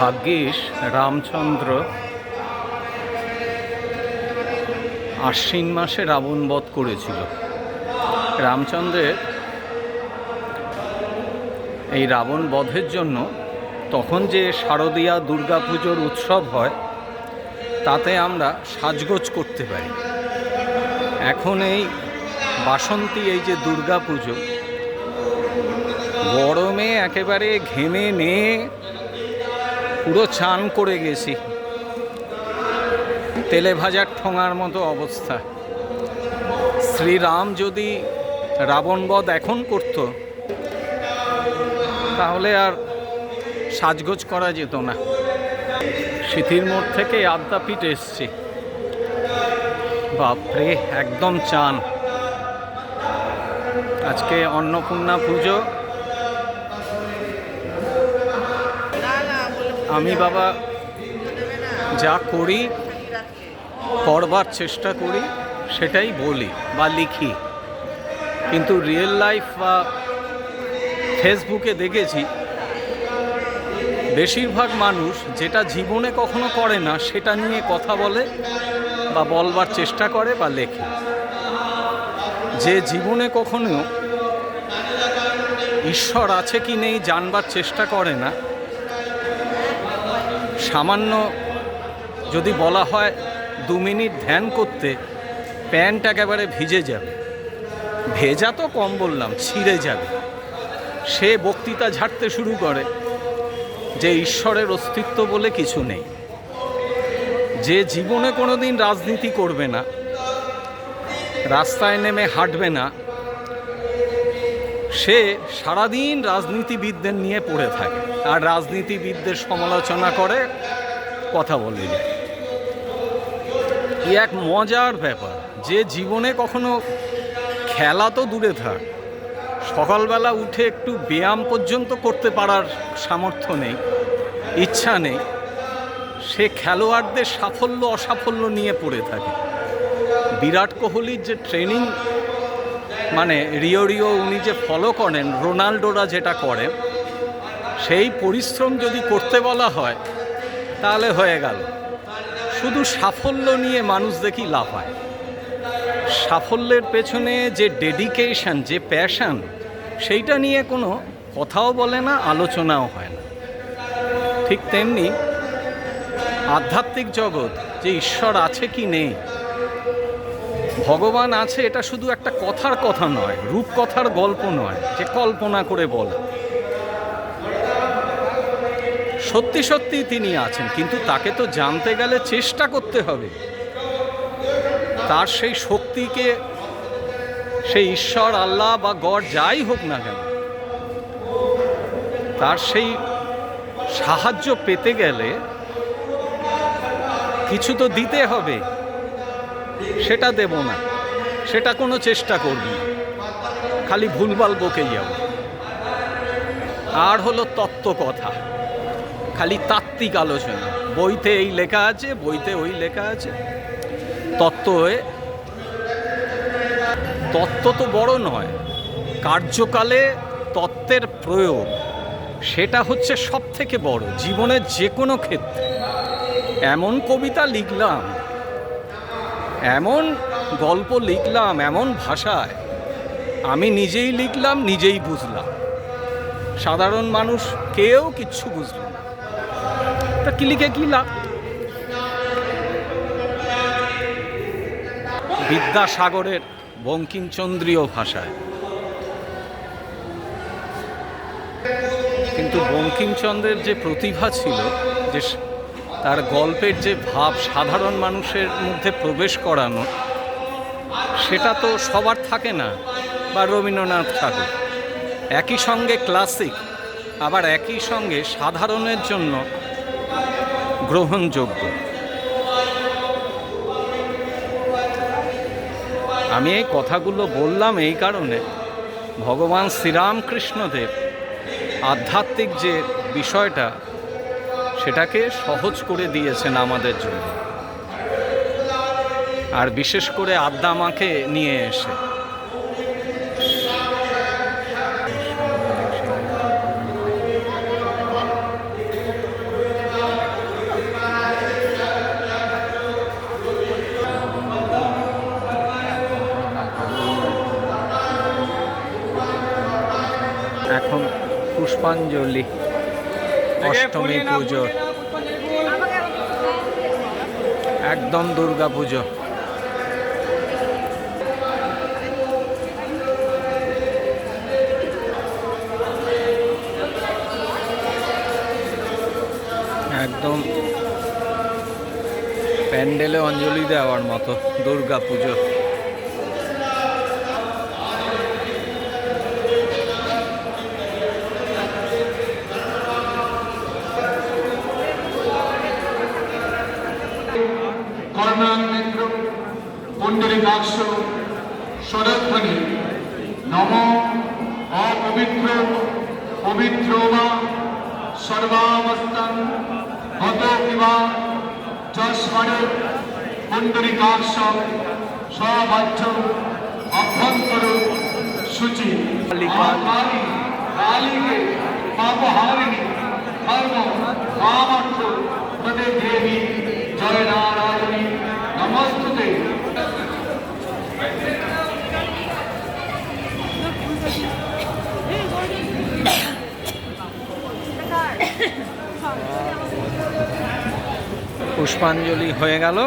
ভাগ্যিস রামচন্দ্র আশ্বিন মাসে রাবণ বধ করেছিল। রামচন্দ্রের এই রাবণ বধের জন্য তখন যে শারদীয়া দুর্গা পুজোর উৎসব হয়, তাতে আমরা সাজগোজ করতে পারি। এখন এই বাসন্তী, এই যে দুর্গা পুজো, গরমে একেবারে ঘেমে নিয়ে পুরো চান করে গেছি। তেলে ভাজার ঠোঙার মতো অবস্থা। শ্রীরাম যদি রাবণবধ এখন করত, তাহলে আর সাজগোজ করা যেত না। স্মৃতির মোড় থেকে আদ্যাপীঠ এসছি। বাপরে, একদম চান। আজকে অন্নপূর্ণা পুজো আমি বাবা যা করি, করবার চেষ্টা করি, সেটাই বলি বা লিখি। কিন্তু রিয়েল লাইফ বা ফেসবুকে দেখেছি, বেশিরভাগ মানুষ যেটা জীবনে কখনো করে না, সেটা নিয়ে কথা বলে বা বলবার চেষ্টা করে বা লেখে। যে জীবনে কখনো ঈশ্বর আছে কি নেই জানবার চেষ্টা করে না সামান্য যদি বলা হয় দু মিনিট ধ্যান করতে প্যান্ট একেবারে ভিজে যাবে। ভেজা তো কম বললাম, ছিঁড়ে যাবে। সে বক্তৃতা ঝাড়তে শুরু করে যে ঈশ্বরের অস্তিত্ব বলে কিছু নেই। যে জীবনে কোনো দিন রাজনীতি করবে না, রাস্তায় নেমে হাঁটবে না সে সারাদিন রাজনীতিবিদদের নিয়ে পড়ে থাকে আর রাজনীতিবিদদের সমালোচনা করে, কথা বলে যায়। কি এক মজার ব্যাপার, যে জীবনে কখনো খেলা তো দূরে থাক, সকালবেলা উঠে একটু ব্যায়াম পর্যন্ত করতে পারার সামর্থ্য নেই, ইচ্ছা নেই, সে খেলোয়াড়দের সাফল্য, অসাফল্য নিয়ে পড়ে থাকে। বিরাট কোহলির যে ট্রেনিং মানে রিও রিও উনি যে ফলো করেন, রোনাল্ডোরা যেটা করেন সেই পরিশ্রম যদি করতে বলা হয়, তাহলে হয়ে গেল। শুধু সাফল্য নিয়ে মানুষ দেখি লাফায় সাফল্যের পেছনে যে ডেডিকেশন যে প্যাশন সেইটা নিয়ে কোনো কথাও বলে না, আলোচনাও হয় না। ঠিক তেমনি আধ্যাত্মিক জগৎ যে ঈশ্বর আছে কি নেই ভগবান আছে এটা শুধু একটা কথার কথা নয়, রূপকথার গল্প নয়, যে কল্পনা করে বলা। সত্যি সত্যি তিনি আছেন, কিন্তু তাকে তো জানতে গেলে চেষ্টা করতে হবে। তার সেই শক্তিকে, সেই ঈশ্বর, আল্লাহ বা গড যাই হোক না কেন, তার সেই সাহায্য পেতে গেলে কিছু তো দিতে হবে। সেটা দেব না। সেটা কোনো চেষ্টা করবি খালি ভুলভাল বকে যাব আর হলো তত্ত্ব কথা। খালি তাত্ত্বিক আলোচনা। বইতে এই লেখা আছে, বইতে ওই লেখা আছে। তত্ত্ব হয়ে তত্ত্ব তো বড় নয়। কার্যকালে তত্ত্বের প্রয়োগ, সেটা হচ্ছে সব থেকে বড়। জীবনের যে কোনো ক্ষেত্রে। এমন কবিতা লিখলাম এমন গল্প লিখলাম, এমন ভাষায়। আমি নিজেই লিখলাম, নিজেই বুঝলাম। সাধারণ মানুষ কেউ কিচ্ছু বুঝল না। তা কি লিখে কি লাভ? বিদ্যাসাগরের বঙ্কিমচন্দ্রীয় ভাষায়। কিন্তু বঙ্কিমচন্দ্রের যে প্রতিভা ছিল, যে তার গল্পের যে ভাব সাধারণ মানুষের মধ্যে প্রবেশ করানো, সেটা তো সবার থাকে না, বা রবীন্দ্রনাথ ঠাকুর। একই সঙ্গে ক্লাসিক, আবার একই সঙ্গে সাধারণের জন্য গ্রহণযোগ্য। আমি এই কথাগুলো বললাম এই কারণে ভগবান শ্রীরামকৃষ্ণদেব আধ্যাত্মিক যে বিষয়টা সেটাকে সহজ করে দিয়েছেন আমাদের জন্য। আর বিশেষ করে আদ্দামাকে নিয়ে এসে। এখন পুষ্পাঞ্জলি। অষ্টমী পুজো। একদম দুর্গা পুজো। একদম প্যান্ডেলে অঞ্জলি দেওয়ার মতো দুর্গা পুজো। পবিত্র বা সর্বাবস্থান হত কিবা যস্মরে পুণ্ডরিকাক্ষ সবাচ্য অভ্যন্তর কালী, কালী কালীকে পাপহারিণী ধর্ম কামার্থ পদে জয় নারায়ণী পুষ্পাঞ্জলি হয়ে গেল।